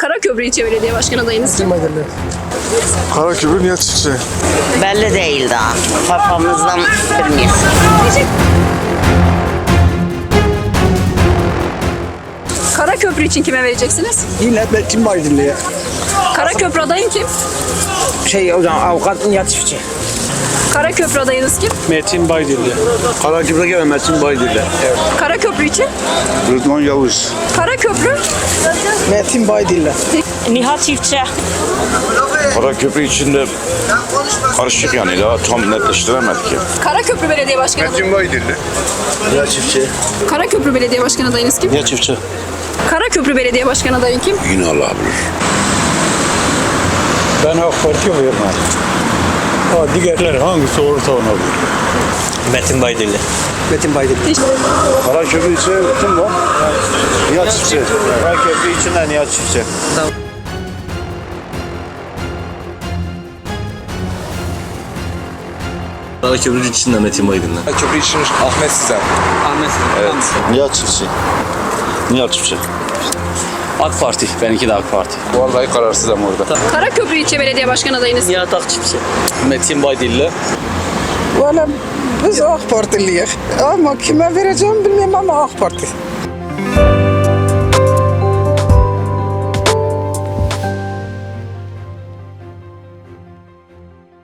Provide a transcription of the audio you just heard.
Karaköprü İlçe Belediye Başkanı adayınız kim? Karaköprü Nihat Çiftçi. Belli değil daha. Kafamızdan bilmiyoruz. Karaköprü için kime vereceksiniz? Yine Metin Baydınlı'ya. Karaköprü adayın kim? Şey o zaman avukat Nihat Çiftçi. Karaköprü adayınız kim? Metin Baydilli. Karaköprü gelen Metin Baydırlı. Karaköprü için? Rıdvan Yavuz. Karaköprü Metin Baydınlı. Nihat Çiftçi. Karaköprü içinde karışık yani daha tam netleştiremedik ya. Karaköprü Belediye Başkanı. Metin Baydırlı. Nihat Çiftçi. Karaköprü Belediye Başkanı adayınız kim? Nihat Çiftçi. Karaköprü Belediye Başkanı adayın kim? Yine Allah bilir. Ben AK Parti'ye vermem. Ha, diğerleri hangisi olursa ona verir. Metin Baydilli. Metin Baydınlı. Karaköprü için kim var? Nihat Çiftçi. Karaköprü içinden Nihat Çiftçi. Karaköprü içinde Metin Baydilli. Köprü için Ahmet Sizen. Nihat Çiftçi. Nihat Çiftçi. AK Parti. Benimki de AK Parti. Vallahi kararsızım orada. Karaköprü İlçe Belediye Başkanı adayınız? Nihat Akçiftçi. Metin Baydilli. Valla biz AK Partiliyiz. Ama kime vereceğim bilmiyorum ama AK Parti.